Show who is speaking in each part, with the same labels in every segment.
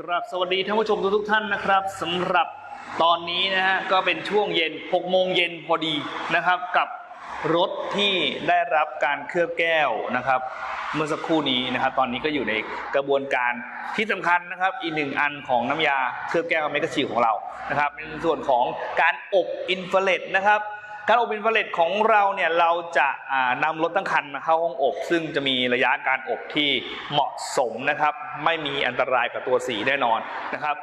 Speaker 1: กราบสวัสดีท่านผู้ชมทุกๆท่านนะครับสำหรับตอนนี้นะฮะก็เป็นช่วงเย็น 6 โมงเย็นพอดีนะครับ กับรถที่ได้รับการเคลือบแก้วนะครับ เมื่อสักครู่นี้นะครับ ตอนนี้ก็อยู่ในกระบวนการที่สำคัญนะครับ อีกหนึ่งอันของน้ำยาเคลือบแก้วเมกะชิลของเรานะครับในส่วนของการอบอินฟราเรดนะครับ การอบอินฟราเรดของเราเนี่ยเราจะอ่านำรถตั้งคันมาเข้าห้องอบ ซึ่งจะมีระยะการอบที่เหมาะสมนะครับ ไม่มีอันตรายกับตัวสีแน่นอนนะครับ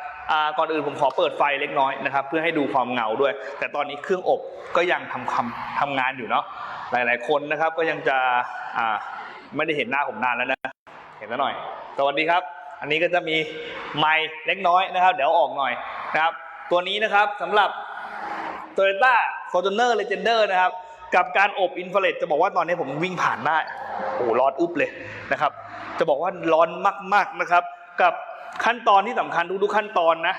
Speaker 1: ก่อนอื่นผมขอเปิดไฟเล็กน้อยนะครับ เพื่อให้ดูความเงาด้วย แต่ตอนนี้เครื่องอบก็ยังทำคำทำงานอยู่เนาะหลาย ๆ คนนะครับก็ยังจะไม่ได้เห็นหน้าผมนานแล้วนะเห็นแล้วหน่อย สวัสดีครับ อันนี้ก็จะมีไมค์เล็กน้อยนะครับ เดี๋ยวอออกหน่อยนะครับ ตัวนี้นะครับสำหรับ Toyota Fortuner Legender นะครับ กับการอบอินฟราเรดจะบอกว่าตอนนี้ผมวิ่งผ่านได้โอ้ร้อนอึบเลยนะครับ จะบอกว่าร้อนมากๆนะครับ กับขั้นตอนที่สำคัญทุกๆขั้นตอนนะ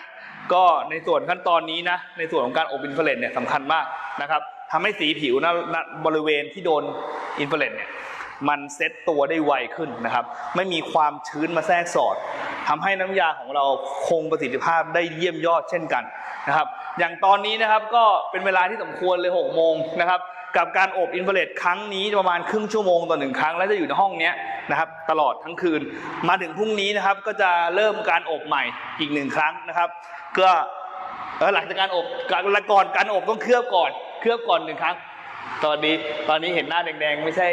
Speaker 1: ก็ในส่วนขั้นตอนนี้นะ ในส่วนของการอบอินฟราเรดเนี่ยสำคัญมากนะครับทำให้สีผิวณณบริเวณที่โดนอินฟราเรดเนี่ยมันเซ็ตตัวได้ไวขึ้นนะครับ ไม่มีความชื้นมาแทรกสอดทำให้น้ำยาของเราคงประสิทธิภาพได้เยี่ยมยอดเช่นกันนะครับ อย่างตอนนี้นะครับก็เป็นเวลาที่สมควรเลย6โมงนะครับกับการอบอินฟราเรดครั้งนี้ประมาณครึ่งชั่วโมงต่อหนึ่งครั้ง และจะอยู่ในห้องนี้นะครับตลอดทั้งคืน มาถึงพรุ่งนี้นะครับก็จะเริ่มการอบใหม่อีกหนึ่งครั้งนะครับก็หลังจากการอบการก่อนการอบต้องเคลือบก่อน เคลือบก่อนหนึ่งครั้ง ตอนนี้ตอนนี้เห็นหน้าแดงๆ ไม่ใช่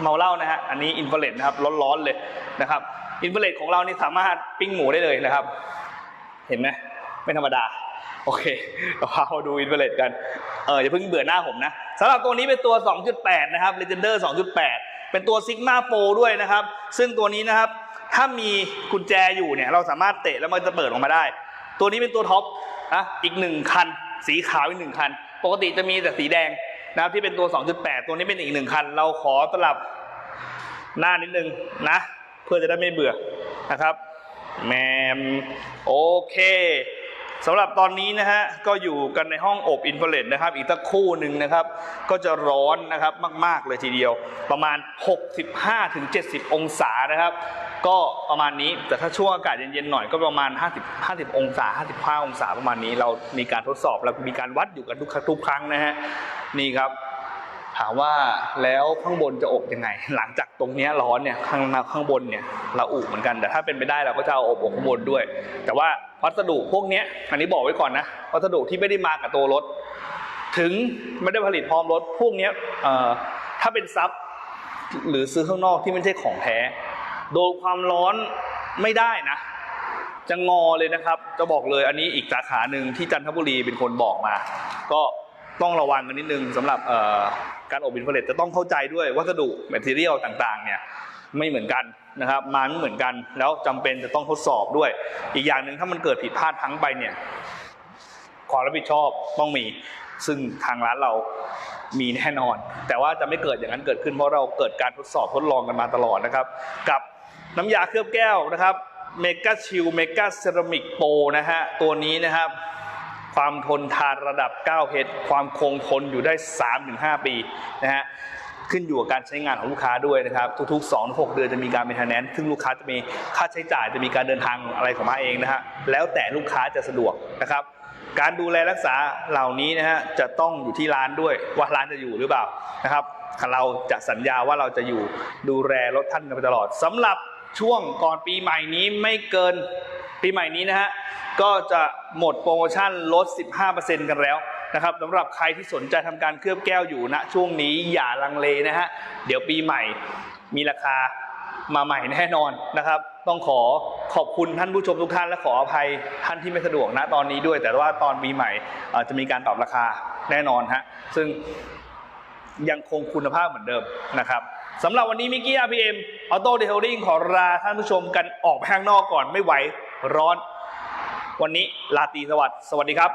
Speaker 1: เมาเหล้านะฮะอันนี้อินฟราเรดนะครับร้อนๆเลยนะครับอินฟราเรดของเรานี่สามารถปิ้งหมูได้เลยนะครับ เห็นไหมไม่ธรรมดา โอเคเราดูอินฟราเรดกัน เอออย่าเพิ่งเบื่อหน้าผมนะสำหรับตัวนี้เป็นตัว 2.8 นะครับ Legender 2.8 เป็นตัว Sigma Pro ด้วยนะครับ ซึ่งตัวนี้นะครับ ถ้ามีกุญแจอยู่เนี่ย เราสามารถเตะแล้วมันจะเปิดออกมาได้ ตัวนี้เป็นตัวท็อปนะอีกหนึ่งคัน สีขาวอีกหนึ่งคัน ปกติจะมีแต่สีแดงนะครับที่เป็นตัว 2.8 ตัวนี้เป็นอีกหนึ่งคัน เราขอสลับหน้านิดนึงนะ เพื่อจะได้ไม่เบื่อนะครับแมมโอเค สำหรับตอนนี้นะฮะก็อยู่กันในห้องอบอินฟลเลนะครับ อีกสักคู่หนึ่งนะครับ ก็จะร้อนนะครับมาก ๆ เลยทีเดียว ประมาณ 65-70 องศานะครับ ก็ประมาณนี้แต่ถ้าช่วงอากาศเย็น ๆ หน่อยก็ประมาณ 50 50 องศา 55 องศาประมาณนี้ เรามีการทดสอบเรามีการวัดอยู่กันทุกทุกครั้งนะฮะนี่ครับ ถามว่าแล้วข้างบนจะอบยังไง หลังจากตรงนี้ร้อนเนี่ยข้างข้างบนเนี่ยเราอุเหมือนกัน แต่ถ้าเป็นไปได้เราก็จะเอาอบอบข้างบนด้วย แต่ว่าวัสดุพวกนี้อันนี้บอกไว้ก่อนนะวัสดุที่ไม่ได้มากับตัวรถ ถึงไม่ได้ผลิตพร้อมรถ พวกนี้ถ้าเป็นซับหรือซื้อข้างนอกที่ไม่ใช่ของแท้โดนความร้อนไม่ได้นะ จะงอเลยนะครับ จะบอกเลยอันนี้อีกสาขาหนึ่งที่จันทบุรีเป็นคนบอกมา ก็ ต้องระวังกันนิดนึงสำหรับการอบอินฟราเรดจะต้องเข้าใจด้วยวัสดุแมทเทียลต่างๆเนี่ยไม่เหมือนกันนะครับมาไม่เหมือนกัน แล้วจำเป็นจะต้องทดสอบด้วย อีกอย่างหนึ่งถ้ามันเกิดผิดพลาดพลั้งไปเนี่ยความรับผิดชอบต้องมีซึ่งทางร้านเรามีแน่นอน แต่ว่าจะไม่เกิดอย่างนั้นเกิดขึ้นเพราะเราเกิดการทดสอบทดลองกันมาตลอดนะครับ กับน้ำยาเคลือบแก้วนะครับเมกาชิลเมกาเซรามิกโปนะฮะตัวนี้นะครับ ความทนทานระดับ 9เพชรความคงทนอยู่ได้ 3-5 ปีนะฮะขึ้นอยู่กับการใช้งานของลูกค้าด้วยนะครับทุกๆ 2-6 เดือนจะมีการเป็นทนแนนซึ่งลูกค้าจะมีค่าใช้จ่ายจะมีการเดินทางอะไรของมาเองนะฮะแล้วแต่ลูกค้าจะสะดวกนะครับ การดูแลรักษาเหล่านี้นะฮะจะต้องอยู่ที่ร้านด้วยว่าร้านจะอยู่หรือเปล่านะครับเราจะสัญญาว่าเราจะอยู่ดูแลรถท่านกันไปตลอดสำหรับช่วงก่อนปีใหม่นี้ไม่เกิน ปีใหม่นี้นะฮะก็จะหมดโปรโมชั่นลด 15%กันแล้วนะครับสำหรับใครที่สนใจทำการเคลือบแก้วอยู่ณช่วงนี้อย่าลังเลนะฮะเดี๋ยวปีใหม่มีราคามาใหม่แน่นอนนะครับ ต้องขอขอบคุณท่านผู้ชมทุกท่านและขออภัยท่านที่ไม่สะดวกนะตอนนี้ด้วย แต่ว่าตอนปีใหม่จะมีการปรับราคาแน่นอนฮะซึ่งยังคงคุณภาพเหมือนเดิมนะครับสำหรับวันนี้มิกกี้ RPM Auto Detailing ขอลาท่านผู้ชมกันออกไปข้างนอกก่อนไม่ไหว ร้อน วันนี้ลาตีสวัสดิ์สวัสดีครับ